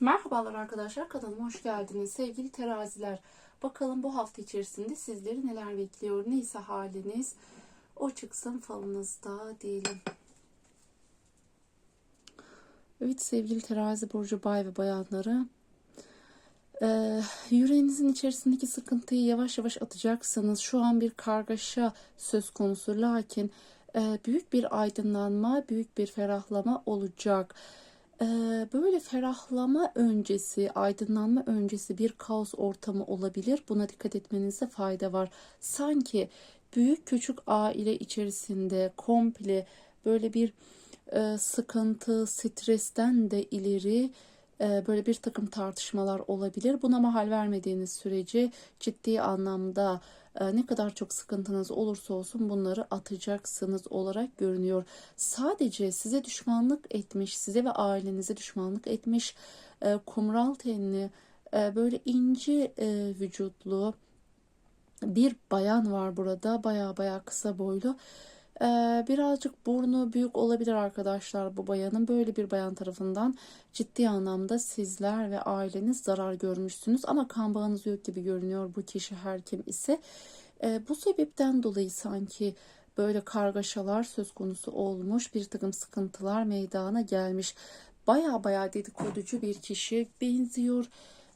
Merhabalar arkadaşlar kanalıma hoş geldiniz sevgili teraziler. Bakalım bu hafta içerisinde sizleri neler bekliyor neyse haliniz o çıksın falınızda diyelim. Evet sevgili terazi burcu bay ve bayanları ee, yüreğinizin içerisindeki sıkıntıyı yavaş yavaş atacaksınız. Şu an bir kargaşa söz konusu lakin e, büyük bir aydınlanma, büyük bir ferahlama olacak. Ee, böyle ferahlama öncesi, aydınlanma öncesi bir kaos ortamı olabilir. Buna dikkat etmenizde fayda var. Sanki büyük küçük aile içerisinde komple böyle bir e, sıkıntı, stresten de ileri böyle bir takım tartışmalar olabilir. Buna mahal vermediğiniz sürece ciddi anlamda e, ne kadar çok sıkıntınız olursa olsun bunları atacaksınız olarak görünüyor. Sadece size düşmanlık etmiş, size ve ailenize düşmanlık etmiş, e, kumral tenli, böyle ince vücutlu bir bayan var burada. Baya baya kısa boylu. Ee, birazcık burnu büyük olabilir arkadaşlar bu bayanın. Böyle bir bayan tarafından ciddi anlamda sizler ve aileniz zarar görmüşsünüz. Ama kan bağınız yok gibi görünüyor bu kişi her kim ise. Ee, bu sebepten dolayı sanki böyle kargaşalar söz konusu olmuş. Bir takım sıkıntılar meydana gelmiş. Baya baya dedikoducu bir kişi benziyor.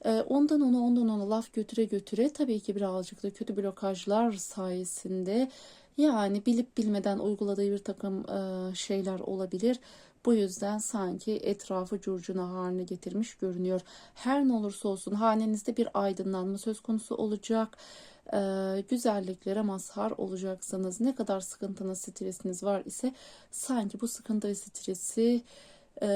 Ee, ondan ona ondan ona laf götüre götüre tabii ki birazcık da kötü blokajlar sayesinde yani bilip bilmeden uyguladığı bir takım e, şeyler olabilir. Bu yüzden sanki etrafı curcuna haline getirmiş görünüyor. Her ne olursa olsun hanenizde bir aydınlanma söz konusu olacak. Ee, güzelliklere mazhar olacaksınız. Ne kadar sıkıntınız, stresiniz var ise sanki bu sıkıntı ve stresi ee,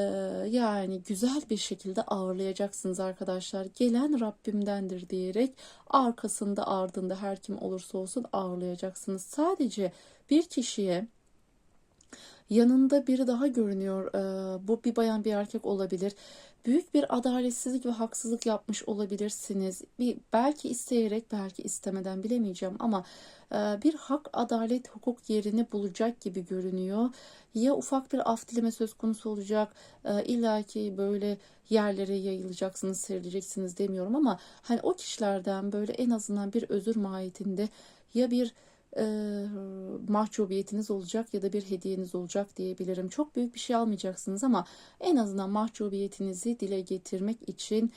yani güzel bir şekilde ağırlayacaksınız arkadaşlar. Gelen Rabbimdendir diyerek arkasında ardında her kim olursa olsun ağırlayacaksınız. Sadece bir kişiye yanında biri daha görünüyor. Ee, bu bir bayan bir erkek olabilir büyük bir adaletsizlik ve haksızlık yapmış olabilirsiniz. Bir belki isteyerek belki istemeden bilemeyeceğim ama e, bir hak, adalet, hukuk yerini bulacak gibi görünüyor. Ya ufak bir af dileme söz konusu olacak. E, İlla ki böyle yerlere yayılacaksınız, serileceksiniz demiyorum ama hani o kişilerden böyle en azından bir özür mahiyetinde ya bir e, mahcubiyetiniz olacak ya da bir hediyeniz olacak diyebilirim. Çok büyük bir şey almayacaksınız ama en azından mahcubiyetinizi dile getirmek için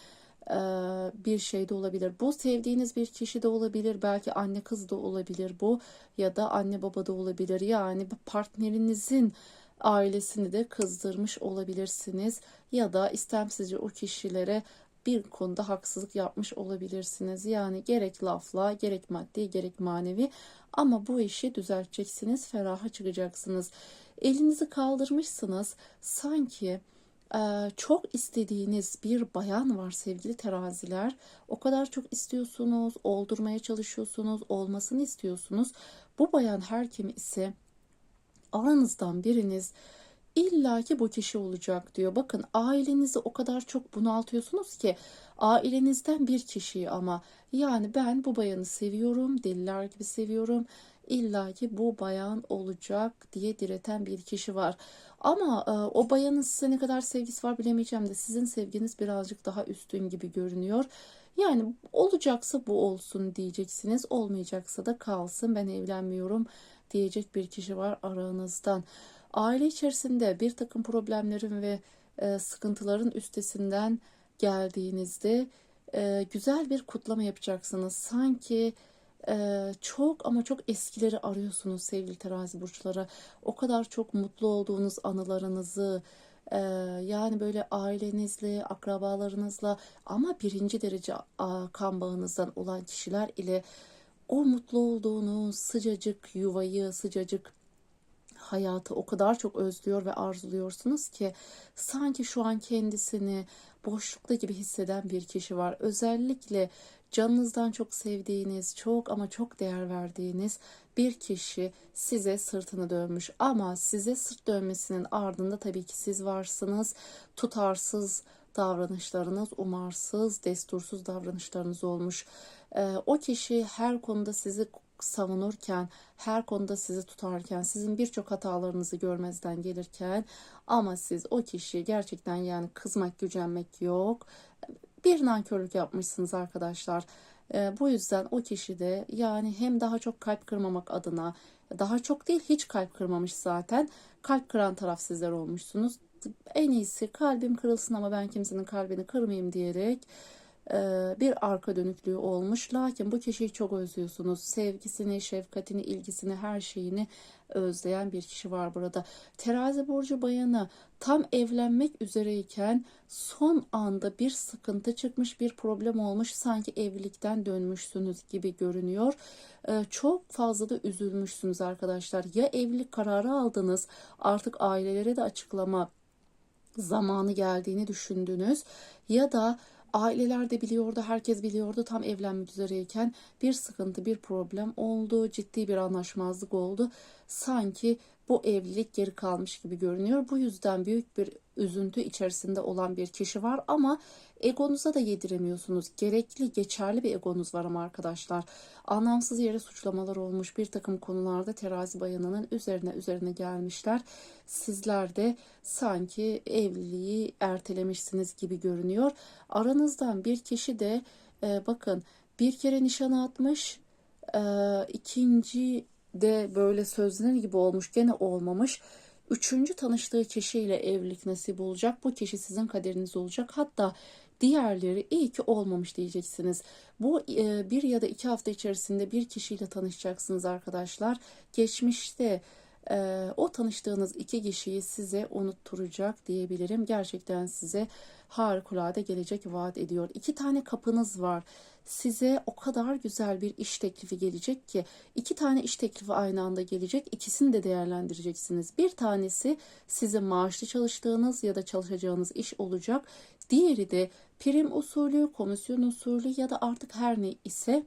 bir şey de olabilir. Bu sevdiğiniz bir kişi de olabilir. Belki anne kız da olabilir bu ya da anne baba da olabilir. Yani partnerinizin ailesini de kızdırmış olabilirsiniz ya da istemsizce o kişilere bir konuda haksızlık yapmış olabilirsiniz. Yani gerek lafla, gerek maddi, gerek manevi ama bu işi düzelteceksiniz, feraha çıkacaksınız. Elinizi kaldırmışsınız. Sanki e, çok istediğiniz bir bayan var sevgili teraziler. O kadar çok istiyorsunuz, oldurmaya çalışıyorsunuz, olmasını istiyorsunuz. Bu bayan her kim ise aranızdan biriniz İlla ki bu kişi olacak diyor. Bakın ailenizi o kadar çok bunaltıyorsunuz ki ailenizden bir kişiyi ama yani ben bu bayanı seviyorum, deliler gibi seviyorum. İlla ki bu bayan olacak diye direten bir kişi var. Ama e, o bayanın size ne kadar sevgisi var bilemeyeceğim de sizin sevginiz birazcık daha üstün gibi görünüyor. Yani olacaksa bu olsun diyeceksiniz. Olmayacaksa da kalsın ben evlenmiyorum diyecek bir kişi var aranızdan. Aile içerisinde bir takım problemlerin ve e, sıkıntıların üstesinden geldiğinizde e, güzel bir kutlama yapacaksınız. Sanki e, çok ama çok eskileri arıyorsunuz sevgili terazi burçları. O kadar çok mutlu olduğunuz anılarınızı, e, yani böyle ailenizle, akrabalarınızla ama birinci derece kan bağınızdan olan kişiler ile o mutlu olduğunuz sıcacık yuvayı, sıcacık hayatı o kadar çok özlüyor ve arzuluyorsunuz ki sanki şu an kendisini boşlukta gibi hisseden bir kişi var. Özellikle canınızdan çok sevdiğiniz, çok ama çok değer verdiğiniz bir kişi size sırtını dönmüş ama size sırt dönmesinin ardında tabii ki siz varsınız. Tutarsız davranışlarınız, umarsız, destursuz davranışlarınız olmuş. Ee, o kişi her konuda sizi savunurken, her konuda sizi tutarken, sizin birçok hatalarınızı görmezden gelirken ama siz o kişiye gerçekten yani kızmak, gücenmek yok. Bir nankörlük yapmışsınız arkadaşlar. E, bu yüzden o kişi de yani hem daha çok kalp kırmamak adına daha çok değil hiç kalp kırmamış zaten. Kalp kıran taraf sizler olmuşsunuz. En iyisi kalbim kırılsın ama ben kimsenin kalbini kırmayayım diyerek bir arka dönüklüğü olmuş. Lakin bu kişiyi çok özlüyorsunuz. Sevgisini, şefkatini, ilgisini, her şeyini özleyen bir kişi var burada. Terazi burcu bayanı tam evlenmek üzereyken son anda bir sıkıntı çıkmış, bir problem olmuş. Sanki evlilikten dönmüşsünüz gibi görünüyor. E, çok fazla da üzülmüşsünüz arkadaşlar. Ya evlilik kararı aldınız, artık ailelere de açıklama zamanı geldiğini düşündünüz ya da Aileler de biliyordu, herkes biliyordu tam evlenmek üzereyken bir sıkıntı, bir problem oldu, ciddi bir anlaşmazlık oldu. Sanki bu evlilik geri kalmış gibi görünüyor. Bu yüzden büyük bir üzüntü içerisinde olan bir kişi var ama egonuza da yediremiyorsunuz. Gerekli, geçerli bir egonuz var ama arkadaşlar. Anlamsız yere suçlamalar olmuş bir takım konularda terazi bayanının üzerine üzerine gelmişler. Sizler de sanki evliliği ertelemişsiniz gibi görünüyor. Aranızdan bir kişi de e, bakın bir kere nişana atmış, e, ikinci de böyle sözlenir gibi olmuş gene olmamış. Üçüncü tanıştığı kişiyle evlilik nasip olacak. Bu kişi sizin kaderiniz olacak. Hatta diğerleri iyi ki olmamış diyeceksiniz. Bu e, bir ya da iki hafta içerisinde bir kişiyle tanışacaksınız arkadaşlar. Geçmişte e, o tanıştığınız iki kişiyi size unutturacak diyebilirim. Gerçekten size harikulade gelecek vaat ediyor. İki tane kapınız var size o kadar güzel bir iş teklifi gelecek ki iki tane iş teklifi aynı anda gelecek. İkisini de değerlendireceksiniz. Bir tanesi sizin maaşlı çalıştığınız ya da çalışacağınız iş olacak. Diğeri de prim usulü, komisyon usulü ya da artık her ne ise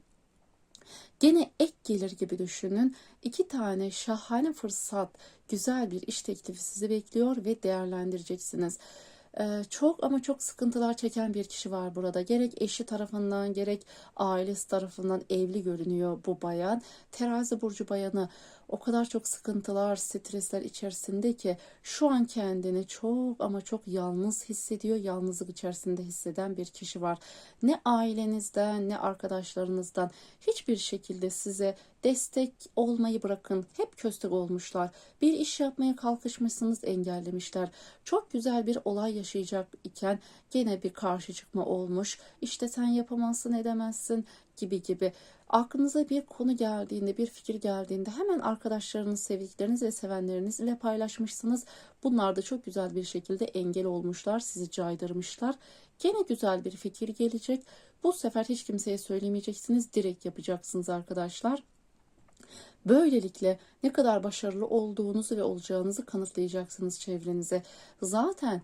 Gene ek gelir gibi düşünün. İki tane şahane fırsat, güzel bir iş teklifi sizi bekliyor ve değerlendireceksiniz. Ee, çok ama çok sıkıntılar çeken bir kişi var burada. Gerek eşi tarafından gerek ailesi tarafından evli görünüyor bu bayan. Terazi burcu bayanı o kadar çok sıkıntılar, stresler içerisinde ki şu an kendini çok ama çok yalnız hissediyor. Yalnızlık içerisinde hisseden bir kişi var. Ne ailenizden ne arkadaşlarınızdan hiçbir şekilde size destek olmayı bırakın. Hep köstek olmuşlar. Bir iş yapmaya kalkışmışsınız engellemişler. Çok güzel bir olay yaşayacak iken gene bir karşı çıkma olmuş. İşte sen yapamazsın edemezsin gibi gibi. Aklınıza bir konu geldiğinde, bir fikir geldiğinde hemen arkadaşlarınız, sevdikleriniz ve sevenleriniz ile paylaşmışsınız. Bunlar da çok güzel bir şekilde engel olmuşlar, sizi caydırmışlar. Gene güzel bir fikir gelecek. Bu sefer hiç kimseye söylemeyeceksiniz, direkt yapacaksınız arkadaşlar. Böylelikle ne kadar başarılı olduğunuzu ve olacağınızı kanıtlayacaksınız çevrenize. Zaten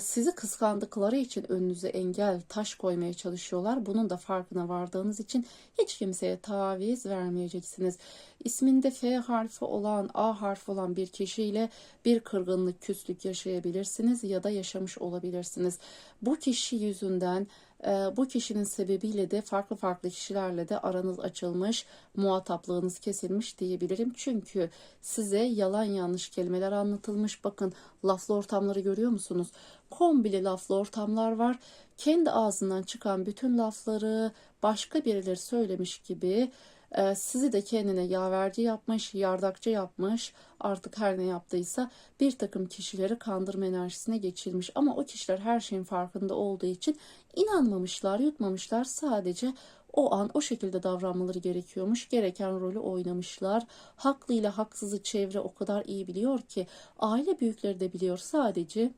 sizi kıskandıkları için önünüze engel, taş koymaya çalışıyorlar. Bunun da farkına vardığınız için hiç kimseye taviz vermeyeceksiniz. İsminde F harfi olan, A harfi olan bir kişiyle bir kırgınlık, küslük yaşayabilirsiniz ya da yaşamış olabilirsiniz. Bu kişi yüzünden e, bu kişinin sebebiyle de farklı farklı kişilerle de aranız açılmış, muhataplığınız kesilmiş diyebilirim. Çünkü size yalan yanlış kelimeler anlatılmış. Bakın laflı ortamları görüyor musunuz? Kombili laflı ortamlar var. Kendi ağzından çıkan bütün lafları başka birileri söylemiş gibi e, sizi de kendine yaverci yapmış, yardakçı yapmış, artık her ne yaptıysa bir takım kişileri kandırma enerjisine geçilmiş. Ama o kişiler her şeyin farkında olduğu için inanmamışlar, yutmamışlar. Sadece o an o şekilde davranmaları gerekiyormuş. Gereken rolü oynamışlar. Haklı ile haksızı çevre o kadar iyi biliyor ki aile büyükleri de biliyor. Sadece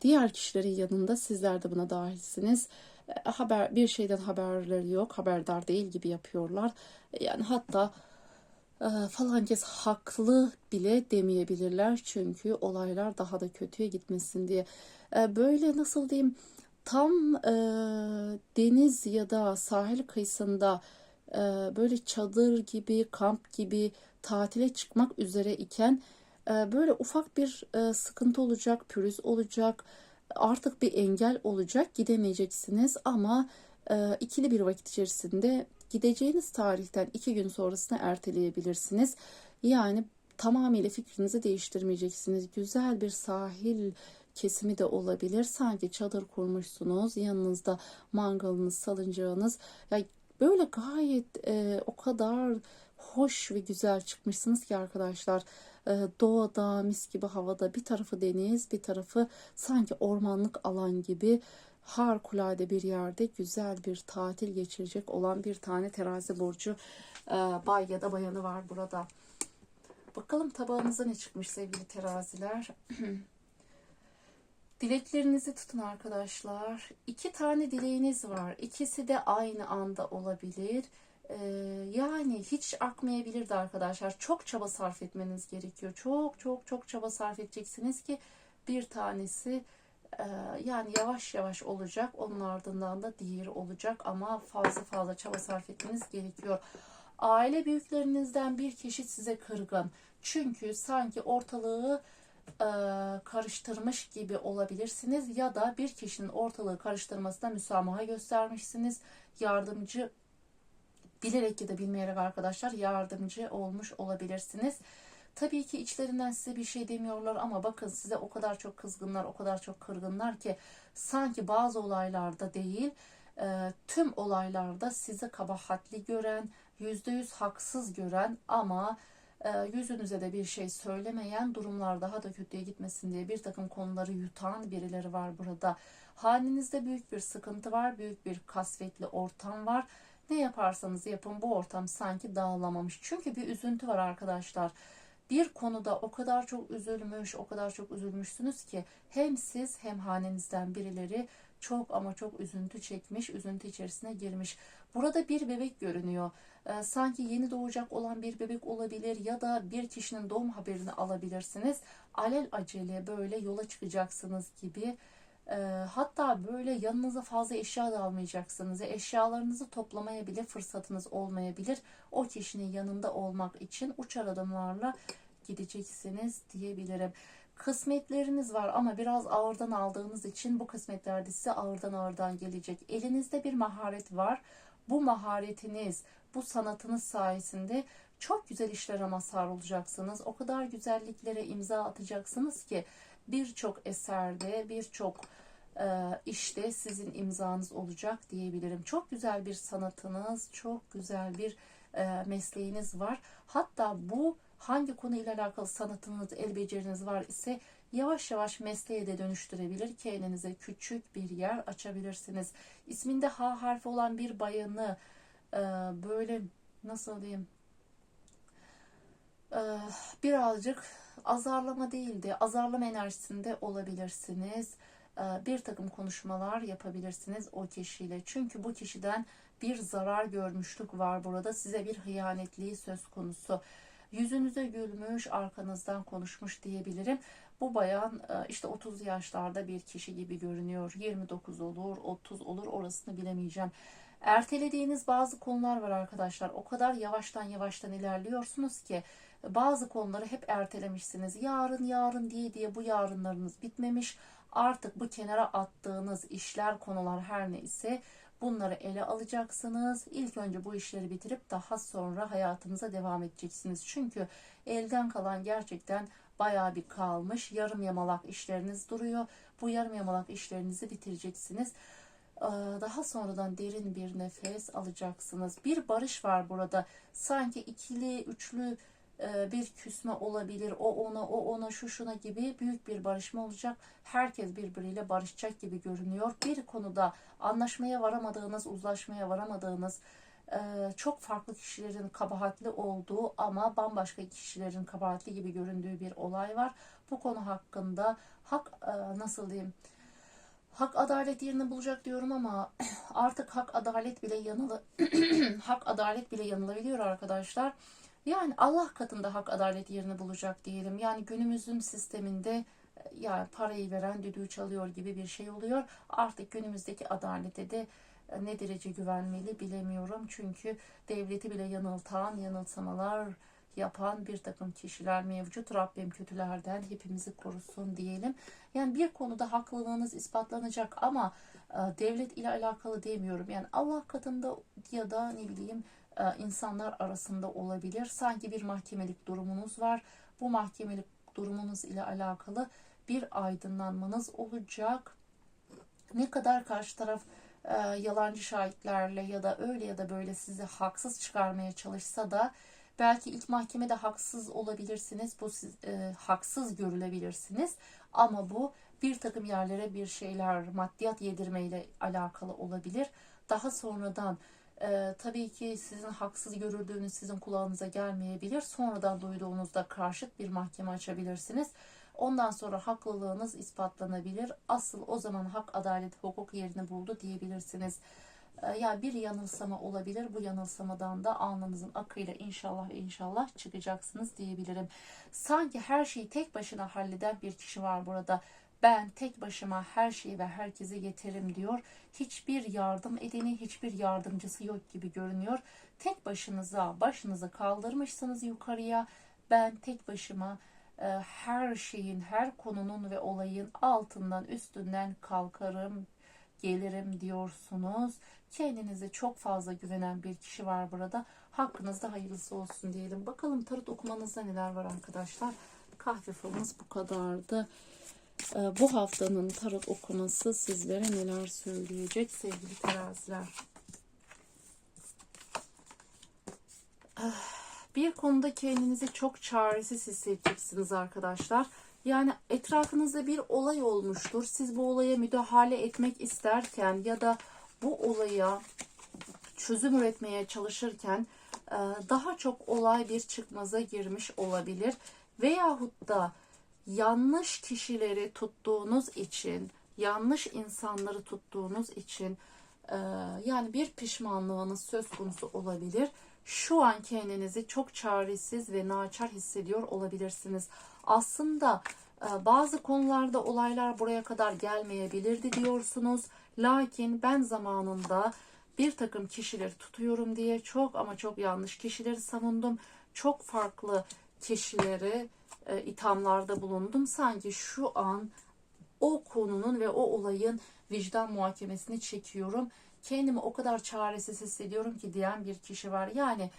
diğer kişilerin yanında sizler de buna dahilsiniz. E, haber bir şeyden haberleri yok, haberdar değil gibi yapıyorlar. E, yani hatta falan kez haklı bile demeyebilirler çünkü olaylar daha da kötüye gitmesin diye. Böyle nasıl diyeyim tam e, deniz ya da sahil kıyısında e, böyle çadır gibi, kamp gibi tatile çıkmak üzere iken e, böyle ufak bir e, sıkıntı olacak, pürüz olacak, artık bir engel olacak, gidemeyeceksiniz ama e, ikili bir vakit içerisinde gideceğiniz tarihten iki gün sonrasına erteleyebilirsiniz. Yani tamamıyla fikrinizi değiştirmeyeceksiniz. Güzel bir sahil kesimi de olabilir. Sanki çadır kurmuşsunuz. Yanınızda mangalınız, salıncağınız. Ya böyle gayet e, o kadar hoş ve güzel çıkmışsınız ki arkadaşlar. E, doğada, mis gibi havada bir tarafı deniz, bir tarafı sanki ormanlık alan gibi harikulade bir yerde güzel bir tatil geçirecek olan bir tane terazi burcu e, bay ya da bayanı var burada. Bakalım tabağınıza ne çıkmış sevgili teraziler. Dileklerinizi tutun arkadaşlar. İki tane dileğiniz var. İkisi de aynı anda olabilir. Ee, yani hiç akmayabilirdi arkadaşlar. Çok çaba sarf etmeniz gerekiyor. Çok çok çok çaba sarf edeceksiniz ki bir tanesi e, yani yavaş yavaş olacak. Onun ardından da diğeri olacak ama fazla fazla çaba sarf etmeniz gerekiyor. Aile büyüklerinizden bir kişi size kırgın. Çünkü sanki ortalığı e, karıştırmış gibi olabilirsiniz ya da bir kişinin ortalığı karıştırmasına müsamaha göstermişsiniz. Yardımcı bilerek ya da bilmeyerek arkadaşlar yardımcı olmuş olabilirsiniz. Tabii ki içlerinden size bir şey demiyorlar ama bakın size o kadar çok kızgınlar, o kadar çok kırgınlar ki sanki bazı olaylarda değil, e, tüm olaylarda sizi kabahatli gören, yüzde yüz haksız gören ama e, yüzünüze de bir şey söylemeyen durumlar daha da kötüye gitmesin diye bir takım konuları yutan birileri var burada. Halinizde büyük bir sıkıntı var, büyük bir kasvetli ortam var. Ne yaparsanız yapın bu ortam sanki dağılamamış. Çünkü bir üzüntü var arkadaşlar. Bir konuda o kadar çok üzülmüş, o kadar çok üzülmüşsünüz ki hem siz hem hanenizden birileri çok ama çok üzüntü çekmiş, üzüntü içerisine girmiş. Burada bir bebek görünüyor. Ee, sanki yeni doğacak olan bir bebek olabilir ya da bir kişinin doğum haberini alabilirsiniz. Alel acele böyle yola çıkacaksınız gibi. Ee, hatta böyle yanınıza fazla eşya da almayacaksınız. Eşyalarınızı toplamaya bile fırsatınız olmayabilir. O kişinin yanında olmak için uçar adımlarla gideceksiniz diyebilirim kısmetleriniz var ama biraz ağırdan aldığınız için bu kısmetler de size ağırdan ağırdan gelecek. Elinizde bir maharet var. Bu maharetiniz, bu sanatınız sayesinde çok güzel işlere mazhar olacaksınız. O kadar güzelliklere imza atacaksınız ki birçok eserde, birçok e, işte sizin imzanız olacak diyebilirim. Çok güzel bir sanatınız, çok güzel bir e, mesleğiniz var. Hatta bu hangi konuyla alakalı sanatınız, el beceriniz var ise yavaş yavaş mesleğe de dönüştürebilir. Kendinize küçük bir yer açabilirsiniz. İsminde H harfi olan bir bayanı e, böyle nasıl diyeyim birazcık azarlama değildi. Azarlama enerjisinde olabilirsiniz. E, bir takım konuşmalar yapabilirsiniz o kişiyle. Çünkü bu kişiden bir zarar görmüşlük var burada. Size bir hıyanetliği söz konusu. Yüzünüze gülmüş, arkanızdan konuşmuş diyebilirim. Bu bayan e, işte 30 yaşlarda bir kişi gibi görünüyor. 29 olur, 30 olur orasını bilemeyeceğim. Ertelediğiniz bazı konular var arkadaşlar. O kadar yavaştan yavaştan ilerliyorsunuz ki bazı konuları hep ertelemişsiniz. Yarın yarın diye diye bu yarınlarınız bitmemiş. Artık bu kenara attığınız işler, konular her neyse Bunları ele alacaksınız. İlk önce bu işleri bitirip daha sonra hayatınıza devam edeceksiniz. Çünkü elden kalan gerçekten bayağı bir kalmış. Yarım yamalak işleriniz duruyor. Bu yarım yamalak işlerinizi bitireceksiniz. Ee, daha sonradan derin bir nefes alacaksınız. Bir barış var burada. Sanki ikili, üçlü bir küsme olabilir. O ona, o ona, şu şuna gibi büyük bir barışma olacak. Herkes birbiriyle barışacak gibi görünüyor. Bir konuda anlaşmaya varamadığınız, uzlaşmaya varamadığınız e, çok farklı kişilerin kabahatli olduğu ama bambaşka kişilerin kabahatli gibi göründüğü bir olay var. Bu konu hakkında hak e, nasıl diyeyim? Hak adalet yerini bulacak diyorum ama artık hak adalet bile yanılı hak adalet bile yanılabiliyor arkadaşlar. Yani Allah katında hak adalet yerini bulacak diyelim. Yani günümüzün sisteminde e, yani parayı veren düdüğü çalıyor gibi bir şey oluyor. Artık günümüzdeki adalete de e, ne derece güvenmeli bilemiyorum. Çünkü devleti bile yanıltan yanılsamalar yapan bir takım kişiler mevcut. Rabbim kötülerden hepimizi korusun diyelim. Yani bir konuda haklılığınız ispatlanacak ama e, devlet ile alakalı demiyorum. Yani Allah katında ya da ne bileyim insanlar arasında olabilir. Sanki bir mahkemelik durumunuz var. Bu mahkemelik durumunuz ile alakalı bir aydınlanmanız olacak. Ne kadar karşı taraf e, yalancı şahitlerle ya da öyle ya da böyle sizi haksız çıkarmaya çalışsa da belki ilk mahkemede haksız olabilirsiniz. Bu siz, e, haksız görülebilirsiniz. Ama bu bir takım yerlere bir şeyler maddiyat yedirmeyle alakalı olabilir. Daha sonradan e, tabii ki sizin haksız görüldüğünüz sizin kulağınıza gelmeyebilir. Sonradan duyduğunuzda karşıt bir mahkeme açabilirsiniz. Ondan sonra haklılığınız ispatlanabilir. Asıl o zaman hak, adalet, hukuk yerini buldu diyebilirsiniz. Ee, Yani bir yanılsama olabilir. Bu yanılsamadan da alnınızın akıyla inşallah inşallah çıkacaksınız diyebilirim. Sanki her şeyi tek başına halleden bir kişi var burada. Ben tek başıma her şeyi ve herkese yeterim diyor. Hiçbir yardım edeni, hiçbir yardımcısı yok gibi görünüyor. Tek başınıza başınızı kaldırmışsınız yukarıya. Ben tek başıma e, her şeyin, her konunun ve olayın altından, üstünden kalkarım, gelirim diyorsunuz. Kendinize çok fazla güvenen bir kişi var burada. Hakkınızda hayırlısı olsun diyelim. Bakalım tarot okumanızda neler var arkadaşlar. Kahve falımız bu kadardı. Ee, Bu haftanın tarot okuması sizlere neler söyleyecek sevgili teraziler. Ah, Bir konuda kendinizi çok çaresiz hissedeceksiniz arkadaşlar. Yani etrafınızda bir olay olmuştur. Siz bu olaya müdahale etmek isterken ya da bu olaya çözüm üretmeye çalışırken e, daha çok olay bir çıkmaza girmiş olabilir. Veyahut da yanlış kişileri tuttuğunuz için, yanlış insanları tuttuğunuz için e, yani bir pişmanlığınız söz konusu olabilir. Şu an kendinizi çok çaresiz ve naçar hissediyor olabilirsiniz. Aslında e, bazı konularda olaylar buraya kadar gelmeyebilirdi diyorsunuz. Lakin ben zamanında bir takım kişileri tutuyorum diye çok ama çok yanlış kişileri savundum. Çok farklı kişileri e, ithamlarda bulundum. Sanki şu an o konunun ve o olayın vicdan muhakemesini çekiyorum. Kendimi o kadar çaresiz hissediyorum ki diyen bir kişi var. Yani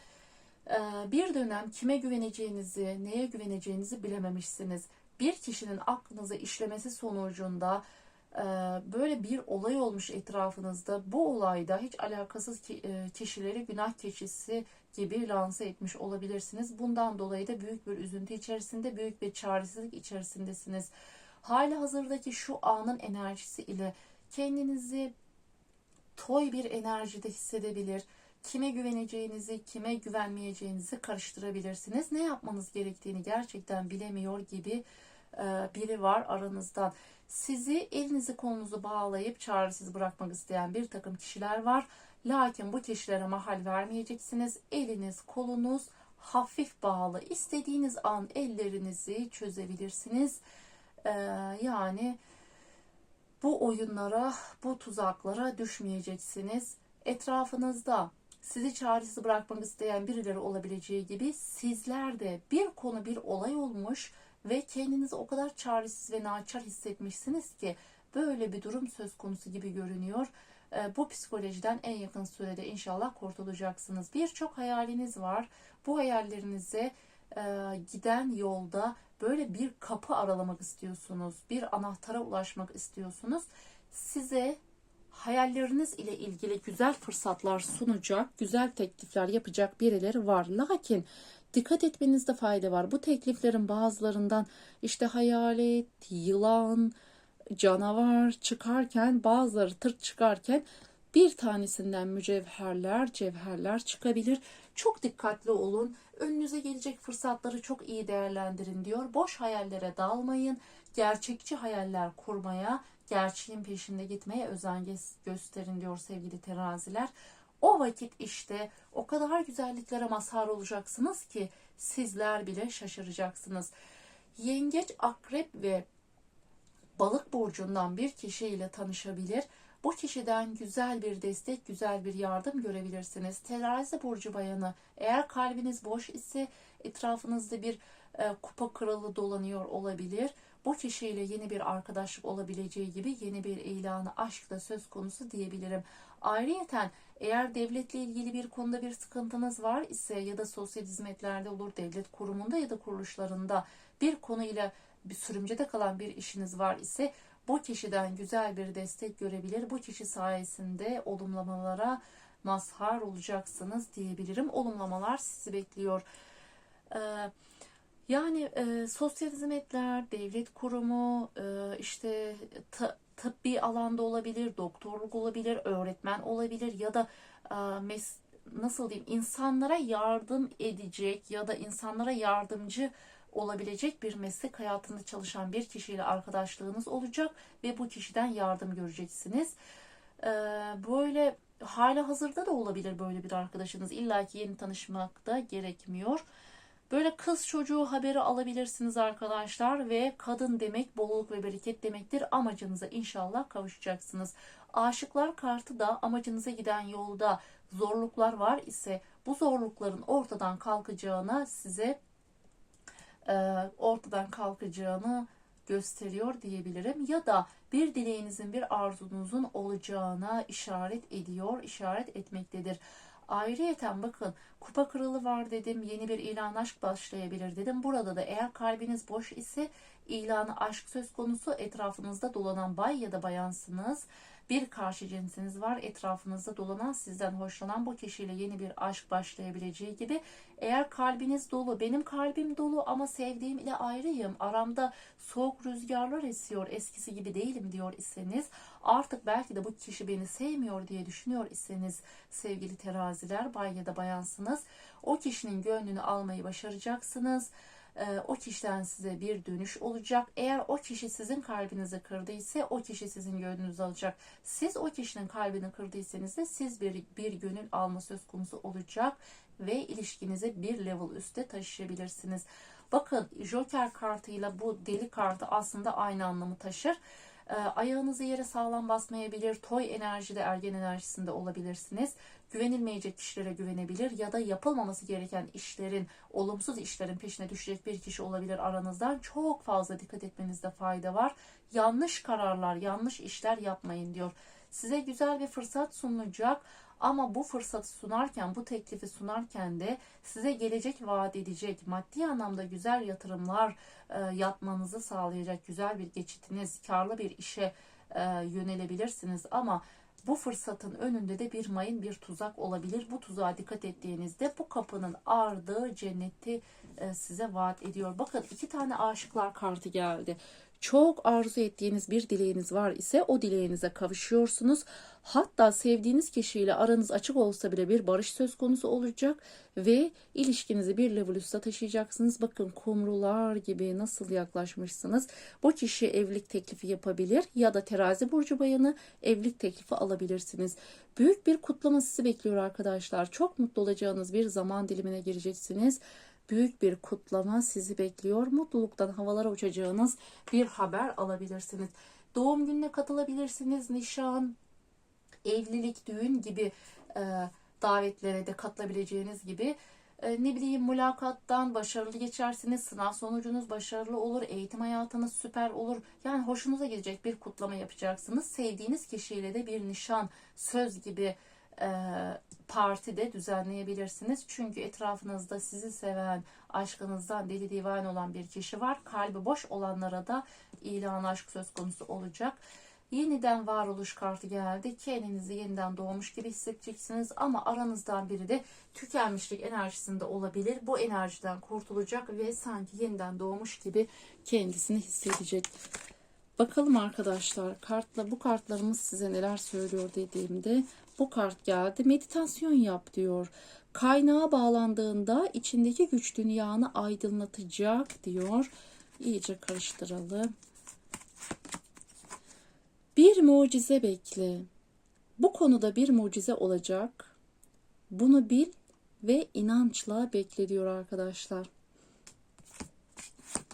e, bir dönem kime güveneceğinizi, neye güveneceğinizi bilememişsiniz. Bir kişinin aklınıza işlemesi sonucunda e, böyle bir olay olmuş etrafınızda. Bu olayda hiç alakasız e, kişileri günah keçisi gibi lanse etmiş olabilirsiniz. Bundan dolayı da büyük bir üzüntü içerisinde, büyük bir çaresizlik içerisindesiniz. Hali hazırdaki şu anın enerjisi ile kendinizi toy bir enerjide hissedebilir. Kime güveneceğinizi, kime güvenmeyeceğinizi karıştırabilirsiniz. Ne yapmanız gerektiğini gerçekten bilemiyor gibi e, biri var aranızdan. Sizi elinizi kolunuzu bağlayıp çaresiz bırakmak isteyen bir takım kişiler var. Lakin bu kişilere mahal vermeyeceksiniz. Eliniz, kolunuz hafif bağlı. İstediğiniz an ellerinizi çözebilirsiniz. E, yani bu oyunlara, bu tuzaklara düşmeyeceksiniz. Etrafınızda sizi çaresiz bırakmak isteyen birileri olabileceği gibi sizler de bir konu bir olay olmuş ve kendinizi o kadar çaresiz ve naçar hissetmişsiniz ki böyle bir durum söz konusu gibi görünüyor. Ee, Bu psikolojiden en yakın sürede inşallah kurtulacaksınız. Birçok hayaliniz var. Bu hayallerinize e, giden yolda böyle bir kapı aralamak istiyorsunuz. Bir anahtara ulaşmak istiyorsunuz. Size hayalleriniz ile ilgili güzel fırsatlar sunacak, güzel teklifler yapacak birileri var. Lakin dikkat etmenizde fayda var. Bu tekliflerin bazılarından işte hayalet, yılan, canavar çıkarken bazıları tırt çıkarken bir tanesinden mücevherler, cevherler çıkabilir. Çok dikkatli olun. Önünüze gelecek fırsatları çok iyi değerlendirin diyor. Boş hayallere dalmayın. Gerçekçi hayaller kurmaya, gerçeğin peşinde gitmeye özen gö- gösterin diyor sevgili teraziler. O vakit işte o kadar güzelliklere mazhar olacaksınız ki sizler bile şaşıracaksınız. Yengeç, akrep ve balık burcundan bir kişiyle tanışabilir. Bu kişiden güzel bir destek, güzel bir yardım görebilirsiniz. Terazi burcu bayanı eğer kalbiniz boş ise, Etrafınızda bir e, kupa kralı dolanıyor olabilir. Bu kişiyle yeni bir arkadaşlık olabileceği gibi yeni bir ilanı aşk da söz konusu diyebilirim. Ayrıyeten eğer devletle ilgili bir konuda bir sıkıntınız var ise ya da sosyal hizmetlerde olur, devlet kurumunda ya da kuruluşlarında bir konuyla bir sürümcede kalan bir işiniz var ise bu kişiden güzel bir destek görebilir. Bu kişi sayesinde olumlamalara mazhar olacaksınız diyebilirim. Olumlamalar sizi bekliyor. Ee, yani e, sosyal hizmetler, devlet kurumu, e, işte tıp tıbbi alanda olabilir, doktorluk olabilir, öğretmen olabilir ya da e, mes nasıl diyeyim insanlara yardım edecek ya da insanlara yardımcı olabilecek bir meslek hayatında çalışan bir kişiyle arkadaşlığınız olacak ve bu kişiden yardım göreceksiniz. Ee, böyle hala hazırda da olabilir böyle bir arkadaşınız. İlla ki yeni tanışmak da gerekmiyor. Böyle kız çocuğu haberi alabilirsiniz arkadaşlar ve kadın demek bolluk ve bereket demektir. Amacınıza inşallah kavuşacaksınız. Aşıklar kartı da amacınıza giden yolda zorluklar var ise bu zorlukların ortadan kalkacağına size ortadan kalkacağını gösteriyor diyebilirim. Ya da bir dileğinizin, bir arzunuzun olacağına işaret ediyor, işaret etmektedir. Ayrıyeten bakın kupa kralı var dedim. Yeni bir ilan aşk başlayabilir dedim. Burada da eğer kalbiniz boş ise ilanı aşk söz konusu etrafınızda dolanan bay ya da bayansınız. Bir karşı cinsiniz var etrafınızda dolanan sizden hoşlanan bu kişiyle yeni bir aşk başlayabileceği gibi. Eğer kalbiniz dolu benim kalbim dolu ama sevdiğim ile ayrıyım aramda soğuk rüzgarlar esiyor eskisi gibi değilim diyor iseniz artık belki de bu kişi beni sevmiyor diye düşünüyor iseniz sevgili teraziler bay ya da bayansınız o kişinin gönlünü almayı başaracaksınız o kişiden size bir dönüş olacak. Eğer o kişi sizin kalbinizi kırdıysa o kişi sizin gönlünüzü alacak. Siz o kişinin kalbini kırdıysanız da siz bir, bir gönül alma söz konusu olacak ve ilişkinizi bir level üstte taşıyabilirsiniz. Bakın Joker kartıyla bu deli kartı aslında aynı anlamı taşır. E, ayağınızı yere sağlam basmayabilir. Toy enerjide, ergen enerjisinde olabilirsiniz. Güvenilmeyecek kişilere güvenebilir ya da yapılmaması gereken işlerin, olumsuz işlerin peşine düşecek bir kişi olabilir aranızdan. Çok fazla dikkat etmenizde fayda var. Yanlış kararlar, yanlış işler yapmayın diyor. Size güzel bir fırsat sunulacak ama bu fırsatı sunarken, bu teklifi sunarken de size gelecek vaat edecek, maddi anlamda güzel yatırımlar e, yapmanızı sağlayacak güzel bir geçitiniz, karlı bir işe e, yönelebilirsiniz ama bu fırsatın önünde de bir mayın bir tuzak olabilir. Bu tuzağa dikkat ettiğinizde bu kapının ardı cenneti e, size vaat ediyor. Bakın iki tane aşıklar kartı geldi çok arzu ettiğiniz bir dileğiniz var ise o dileğinize kavuşuyorsunuz. Hatta sevdiğiniz kişiyle aranız açık olsa bile bir barış söz konusu olacak ve ilişkinizi bir level üste taşıyacaksınız. Bakın kumrular gibi nasıl yaklaşmışsınız. Bu kişi evlilik teklifi yapabilir ya da terazi burcu bayanı evlilik teklifi alabilirsiniz. Büyük bir kutlama sizi bekliyor arkadaşlar. Çok mutlu olacağınız bir zaman dilimine gireceksiniz büyük bir kutlama sizi bekliyor. Mutluluktan havalara uçacağınız bir haber alabilirsiniz. Doğum gününe katılabilirsiniz. Nişan, evlilik, düğün gibi e, davetlere de katılabileceğiniz gibi e, ne bileyim mülakattan başarılı geçersiniz. Sınav sonucunuz başarılı olur. Eğitim hayatınız süper olur. Yani hoşunuza gidecek bir kutlama yapacaksınız. Sevdiğiniz kişiyle de bir nişan, söz gibi partide düzenleyebilirsiniz. Çünkü etrafınızda sizi seven, aşkınızdan deli divan olan bir kişi var. Kalbi boş olanlara da ilan aşk söz konusu olacak. Yeniden varoluş kartı geldi. Kendinizi yeniden doğmuş gibi hissedeceksiniz ama aranızdan biri de tükenmişlik enerjisinde olabilir. Bu enerjiden kurtulacak ve sanki yeniden doğmuş gibi kendisini hissedecek. Bakalım arkadaşlar kartla bu kartlarımız size neler söylüyor dediğimde bu kart geldi. Meditasyon yap diyor. Kaynağa bağlandığında içindeki güç dünyanı aydınlatacak diyor. İyice karıştıralım. Bir mucize bekle. Bu konuda bir mucize olacak. Bunu bil ve inançla bekle diyor arkadaşlar.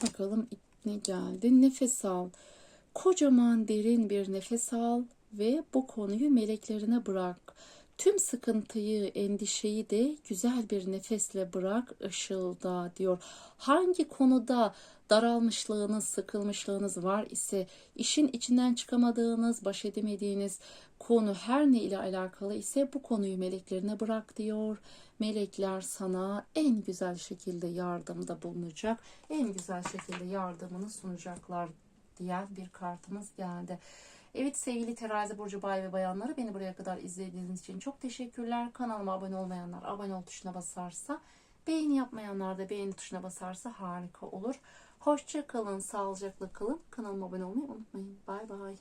Bakalım ne geldi. Nefes al. Kocaman derin bir nefes al ve bu konuyu meleklerine bırak. Tüm sıkıntıyı, endişeyi de güzel bir nefesle bırak ışılda diyor. Hangi konuda daralmışlığınız, sıkılmışlığınız var ise, işin içinden çıkamadığınız, baş edemediğiniz konu her ne ile alakalı ise bu konuyu meleklerine bırak diyor. Melekler sana en güzel şekilde yardımda bulunacak, en güzel şekilde yardımını sunacaklar diyen bir kartımız geldi. Evet sevgili terazi burcu bay ve bayanları beni buraya kadar izlediğiniz için çok teşekkürler. Kanalıma abone olmayanlar abone ol tuşuna basarsa, beğeni yapmayanlar da beğeni tuşuna basarsa harika olur. Hoşça kalın, sağlıcakla kalın. Kanalıma abone olmayı unutmayın. Bay bay.